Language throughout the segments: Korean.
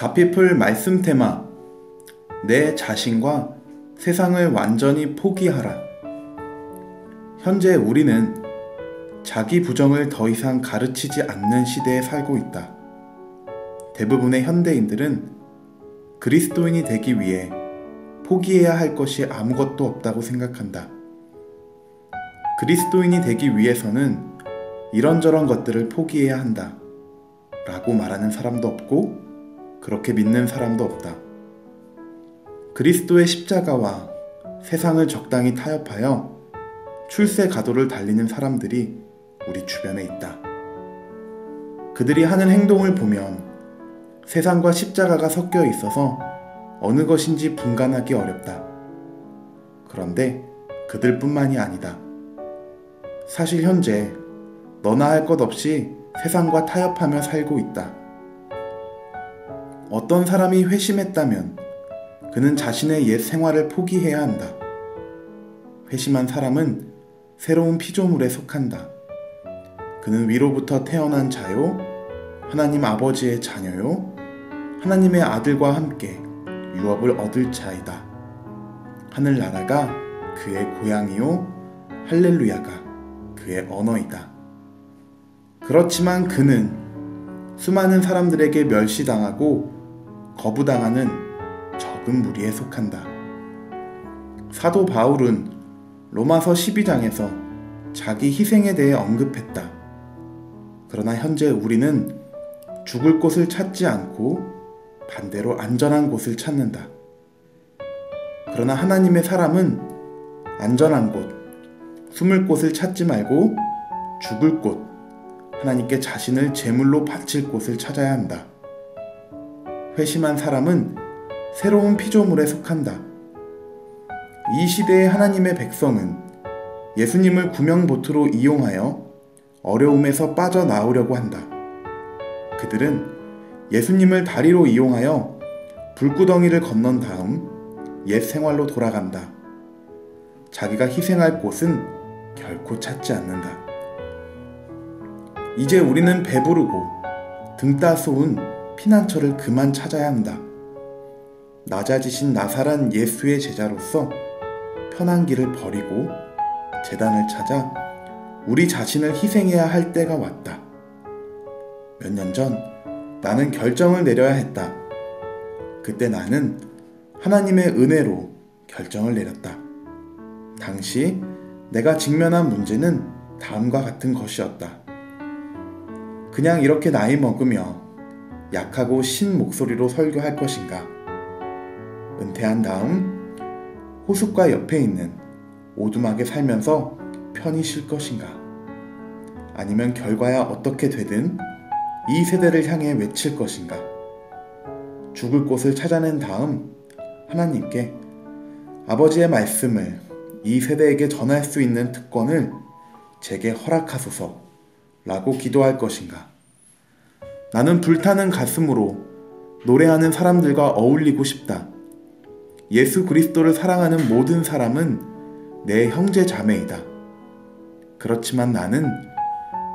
가피풀 말씀 테마 내 자신과 세상을 완전히 포기하라. 현재 우리는 자기 부정을 더 이상 가르치지 않는 시대에 살고 있다. 대부분의 현대인들은 그리스도인이 되기 위해 포기해야 할 것이 아무것도 없다고 생각한다. 그리스도인이 되기 위해서는 이런저런 것들을 포기해야 한다. 라고 말하는 사람도 없고 그렇게 믿는 사람도 없다. 그리스도의 십자가와 세상을 적당히 타협하여 출세 가도를 달리는 사람들이 우리 주변에 있다. 그들이 하는 행동을 보면 세상과 십자가가 섞여 있어서 어느 것인지 분간하기 어렵다. 그런데 그들뿐만이 아니다. 사실 현재 너나 할 것 없이 세상과 타협하며 살고 있다. 어떤 사람이 회심했다면 그는 자신의 옛 생활을 포기해야 한다. 회심한 사람은 새로운 피조물에 속한다. 그는 위로부터 태어난 자요, 하나님 아버지의 자녀요, 하나님의 아들과 함께 유업을 얻을 자이다. 하늘나라가 그의 고향이요, 할렐루야가 그의 언어이다. 그렇지만 그는 수많은 사람들에게 멸시당하고 거부당하는 적은 무리에 속한다. 사도 바울은 로마서 12장에서 자기 희생에 대해 언급했다. 그러나 현재 우리는 죽을 곳을 찾지 않고 반대로 안전한 곳을 찾는다. 그러나 하나님의 사람은 안전한 곳, 숨을 곳을 찾지 말고 죽을 곳, 하나님께 자신을 제물로 바칠 곳을 찾아야 한다. 회심한 사람은 새로운 피조물에 속한다. 이 시대의 하나님의 백성은 예수님을 구명보트로 이용하여 어려움에서 빠져나오려고 한다. 그들은 예수님을 다리로 이용하여 불구덩이를 건넌 다음 옛 생활로 돌아간다. 자기가 희생할 곳은 결코 찾지 않는다. 이제 우리는 배부르고 등 따스운 피난처를 그만 찾아야 한다. 낮아지신 나사란 예수의 제자로서 편한 길을 버리고 재단을 찾아 우리 자신을 희생해야 할 때가 왔다. 몇 년 전 나는 결정을 내려야 했다. 그때 나는 하나님의 은혜로 결정을 내렸다. 당시 내가 직면한 문제는 다음과 같은 것이었다. 그냥 이렇게 나이 먹으며 약하고 신 목소리로 설교할 것인가? 은퇴한 다음 호숫가 옆에 있는 오두막에 살면서 편히 쉴 것인가? 아니면 결과야 어떻게 되든 이 세대를 향해 외칠 것인가? 죽을 곳을 찾아낸 다음 하나님께 아버지의 말씀을 이 세대에게 전할 수 있는 특권을 제게 허락하소서 라고 기도할 것인가? 나는 불타는 가슴으로 노래하는 사람들과 어울리고 싶다. 예수 그리스도를 사랑하는 모든 사람은 내 형제 자매이다. 그렇지만 나는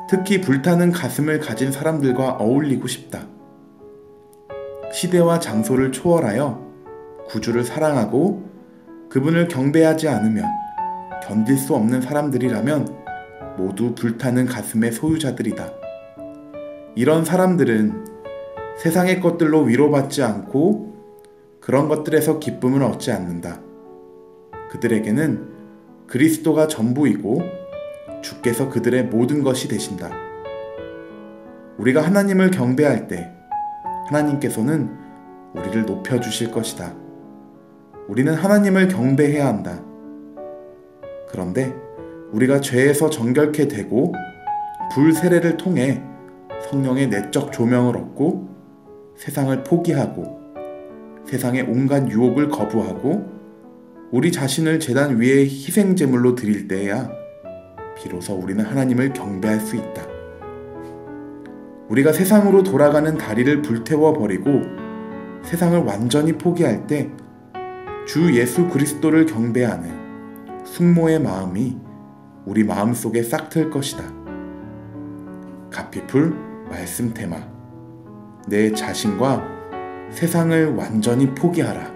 특히 불타는 가슴을 가진 사람들과 어울리고 싶다. 시대와 장소를 초월하여 구주를 사랑하고 그분을 경배하지 않으면 견딜 수 없는 사람들이라면 모두 불타는 가슴의 소유자들이다. 이런 사람들은 세상의 것들로 위로받지 않고 그런 것들에서 기쁨을 얻지 않는다. 그들에게는 그리스도가 전부이고 주께서 그들의 모든 것이 되신다. 우리가 하나님을 경배할 때 하나님께서는 우리를 높여주실 것이다. 우리는 하나님을 경배해야 한다. 그런데 우리가 죄에서 정결케 되고 불세례를 통해 성령의 내적 조명을 얻고 세상을 포기하고 세상의 온갖 유혹을 거부하고 우리 자신을 재단 위에 희생 제물로 드릴 때야 비로소 우리는 하나님을 경배할 수 있다. 우리가 세상으로 돌아가는 다리를 불태워 버리고 세상을 완전히 포기할 때 주 예수 그리스도를 경배하는 숙모의 마음이 우리 마음 속에 싹 틀 것이다. 가피풀 말씀 테마 내 자신과 세상을 완전히 포기하라.